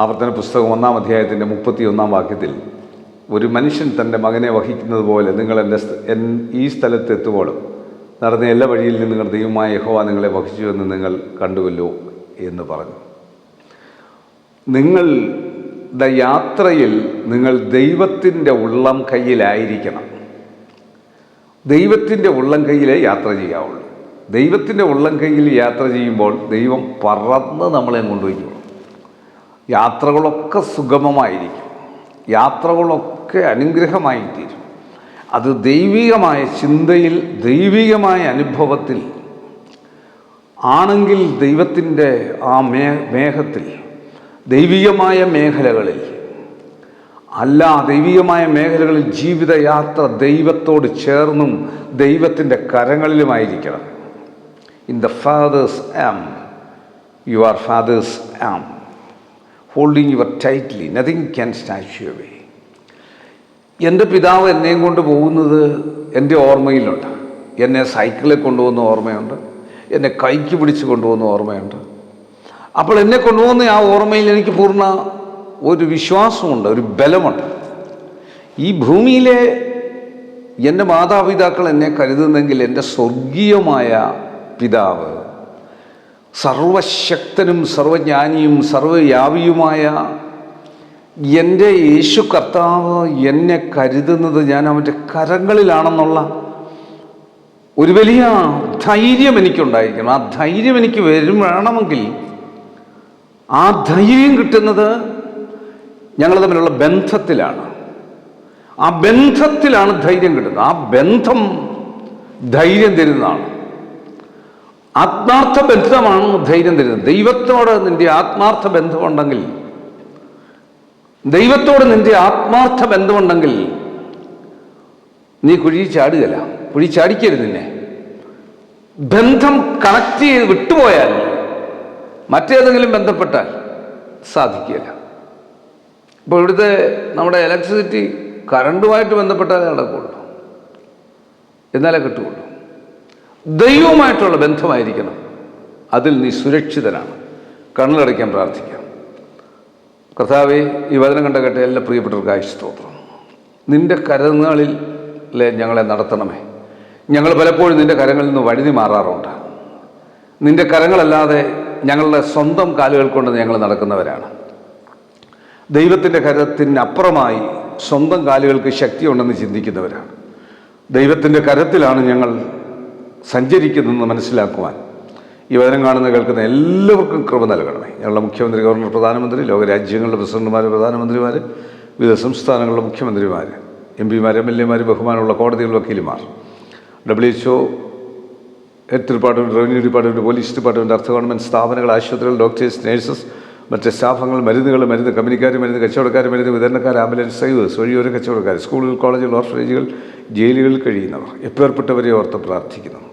ആവർത്തന പുസ്തകം ഒന്നാം അധ്യായത്തിന്റെ മുപ്പത്തി ഒന്നാം വാക്യത്തിൽ ഒരു മനുഷ്യൻ തന്റെ മകനെ വഹിക്കുന്നത് പോലെ നിങ്ങൾ എന്റെ എൻ ഈ സ്ഥലത്ത് എത്തുമ്പോഴും നടന്ന എല്ലാ വഴിയിൽ നിന്ന് നിങ്ങളുടെ ദൈവമായ യഹോവ നിങ്ങളെ വഹിച്ചു എന്ന് നിങ്ങൾ കണ്ടുവല്ലോ എന്ന് പറഞ്ഞു. നിങ്ങളുടെ യാത്രയിൽ നിങ്ങൾ ദൈവത്തിന്റെ ഉള്ളം കയ്യിലായിരിക്കണം. ദൈവത്തിന്റെ ഉള്ളം കയ്യിലേ യാത്ര ചെയ്യാവുള്ളൂ. ദൈവത്തിന്റെ ഉള്ളം കയ്യിൽ യാത്ര ചെയ്യുമ്പോൾ ദൈവം പറന്ന് നമ്മളെ കൊണ്ടുപോയിക്കോളും യാത്രകളൊക്കെ സുഗമമായിരിക്കും. യാത്രകളൊക്കെ അനുഗ്രഹമായി തീരും അത് ദൈവികമായ ചിന്തയിൽ ദൈവികമായ അനുഭവത്തിൽ ആണെങ്കിൽ ദൈവത്തിന്റെ ആ മേ മേഘത്തിൽ ദൈവികമായ മേഖലകളിൽ അല്ല ദൈവികമായ മേഖലകളിൽ ജീവിതയാത്ര ദൈവത്തോട് ചേർന്നും ദൈവത്തിന്റെ കരങ്ങളിലുമായിരിക്കണം. In the father's arm you are father's arm holding your tightly nothing can you away എന്റെ പിതാവ് എന്നെയും കൊണ്ട് പോകുന്നത് എന്റെ ഓർമ്മയിലുണ്ട്. എന്നെ സൈക്കിളിൽ കൊണ്ടുപോകുന്ന ഓർമ്മയുണ്ട്. എന്നെ കൈക്ക് പിടിച്ച് കൊണ്ടുപോകുന്ന ഓർമ്മയുണ്ട്. അപ്പോൾ എന്നെ കൊണ്ടുപോകുന്ന ആ ഓർമ്മയിൽ എനിക്ക് പൂർണ ഒരു വിശ്വാസമുണ്ട് ഒരു ബലമുണ്ട്. ഈ ഭൂമിയിലെ എന്റെ മാതാപിതാക്കൾ എന്നെ കരുതുന്നെങ്കിൽ എന്റെ സ്വർഗീയമായ പിതാവ് സർവശക്തനും സർവജ്ഞാനിയും സർവവ്യാപിയുമായ എന്റെ യേശു കർത്താവ് എന്നെ കരുതുന്നത് ഞാൻ അവന്റെ കരങ്ങളിലാണെന്നുള്ള ഒരു വലിയ ധൈര്യം എനിക്കുണ്ടായിരിക്കണം. ആ ധൈര്യം എനിക്ക് വരും വേണമെങ്കിൽ ആ ധൈര്യം കിട്ടുന്നത് ഞങ്ങൾ തമ്മിലുള്ള ബന്ധത്തിലാണ്. ആ ബന്ധത്തിലാണ് ധൈര്യം കിട്ടുന്നത്. ആ ബന്ധം ധൈര്യം തരുന്നതാണ്. ആത്മാർത്ഥ ബന്ധമാണ് ധൈര്യം തരുന്നത്. ദൈവത്തോട് നിന്റെ ആത്മാർത്ഥ ബന്ധമുണ്ടെങ്കിൽ ദൈവത്തോട് നിന്റെ ആത്മാർത്ഥ ബന്ധമുണ്ടെങ്കിൽ നീ കുഴി ചാടുകയില്ല. കുഴി ചാടിക്കരുത് നിന്നെ. ബന്ധം കണക്ട് ചെയ്ത് വിട്ടുപോയാൽ മറ്റേതെങ്കിലും ബന്ധപ്പെട്ടാൽ സാധിക്കില്ല ഇപ്പോൾ ഇവിടുത്തെ നമ്മുടെ ഇലക്ട്രിസിറ്റി കറണ്ടുമായിട്ട് ബന്ധപ്പെട്ടാലേ നടക്കുകയുള്ളൂ. എന്നാലേ കിട്ടുകയുള്ളൂ. ദൈവവുമായിട്ടുള്ള ബന്ധമായിരിക്കണം. അതിൽ നീ സുരക്ഷിതനാണ്. കണ്ണിലടയ്ക്കാൻ പ്രാർത്ഥിക്കാം. കർത്താവെ ഈ വചനം കണ്ട കേട്ട എല്ലാ പ്രിയപ്പെട്ടവർക്ക് പ്രിയപ്പെട്ടവർക്കായി സ്തോത്രം. നിന്റെ കരങ്ങളിൽ ഞങ്ങളെ നടത്തണമേ. ഞങ്ങൾ പലപ്പോഴും നിന്റെ കരങ്ങളിൽ നിന്ന് വഴുതി മാറാറുണ്ട്. നിന്റെ കരങ്ങളല്ലാതെ ഞങ്ങളുടെ സ്വന്തം കാലുകൾ കൊണ്ട് ഞങ്ങൾ നടക്കുന്നവരാണ്. ദൈവത്തിന്റെ കരത്തിനപ്പുറമായി സ്വന്തം കാലുകൾക്ക് ശക്തിയുണ്ടെന്ന് ചിന്തിക്കുന്നവരാണ്. ദൈവത്തിന്റെ കരത്തിലാണ് ഞങ്ങൾ സഞ്ചരിക്കുന്നതെന്ന് മനസ്സിലാക്കുവാൻ ഈ വചനം കാണുന്ന കേൾക്കുന്ന എല്ലാവർക്കും കൃപ നൽകണമേ. ഞങ്ങളുടെ മുഖ്യമന്ത്രി ഗവർണർ പ്രധാനമന്ത്രി ലോകരാജ്യങ്ങളുടെ പ്രസിഡന്റുമാർ പ്രധാനമന്ത്രിമാർ വിവിധ സംസ്ഥാനങ്ങളുടെ മുഖ്യമന്ത്രിമാർ എം പിമാർ എം എൽ എമാർ ബഹുമാനമുള്ള കോടതികൾ വക്കീലുമാർ W H O health department revenue department police department അർത്ഥ ഗവൺമെന്റ് സ്ഥാപനങ്ങൾ ആശുപത്രികൾ ഡോക്ടേഴ്സ് നേഴ്സസ് മറ്റ് സ്റ്റാഫുകൾ മരുന്നുകൾ മരുന്ന് കമ്പനിക്കാർ മരുന്ന് കച്ചവടക്കാർ മരുന്ന് വിതരണക്കാർ ആംബുലൻസ് സൈവേഴ്സ് വഴിയോര കച്ചവടക്കാർ സ്കൂളുകൾ കോളേജുകൾ ഓർഫനേജുകൾ ജയിലുകളിൽ കഴിയുന്നവർ എപ്പേർപ്പെട്ടവരെ ഓർത്ത് പ്രാർത്ഥിക്കുന്നു.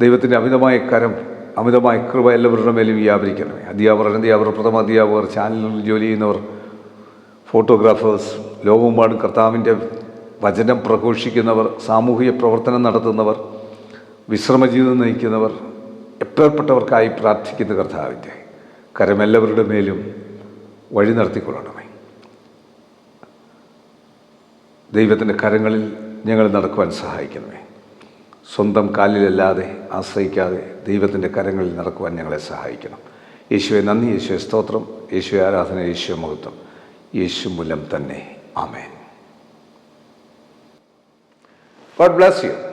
ദൈവത്തിന്റെ അമിതമായ കരം അമിതമായ കൃപ എല്ലാവരുടെ മേലും വ്യാപരിക്കണമേ. അധ്യാപകർ അനധ്യാപകർ പ്രഥമ അധ്യാപകർ ചാനലിൽ ജോലി ചെയ്യുന്നവർ ഫോട്ടോഗ്രാഫേഴ്സ് ലോകമെമ്പാടും കർത്താവിന്റെ വചനം പ്രഘോഷിക്കുന്നവർ സാമൂഹിക പ്രവർത്തനം നടത്തുന്നവർ വിശ്രമജീവിതം നയിക്കുന്നവർ എപ്പേർപ്പെട്ടവർക്കായി പ്രാർത്ഥിക്കുന്ന കർത്താവിന്റെ കരമെല്ലാവരുടെ മേലും വഴി നടത്തിക്കൊള്ളണമേ. ദൈവത്തിന്റെ കരങ്ങളിൽ ഞങ്ങൾ നടക്കുവാൻ സഹായിക്കണമേ. സ്വന്തം കാലിലല്ലാതെ ആശ്രയിക്കാതെ ദൈവത്തിന്റെ കരങ്ങളിൽ നടക്കുവാൻ ഞങ്ങളെ സഹായിക്കണം. യേശുവെ നന്ദി. യേശുവെ സ്തോത്രം. യേശുവെ ആരാധന. യേശുവെ മഹത്വം. യേശു മൂലം തന്നെ. ആമേൻ. God bless you.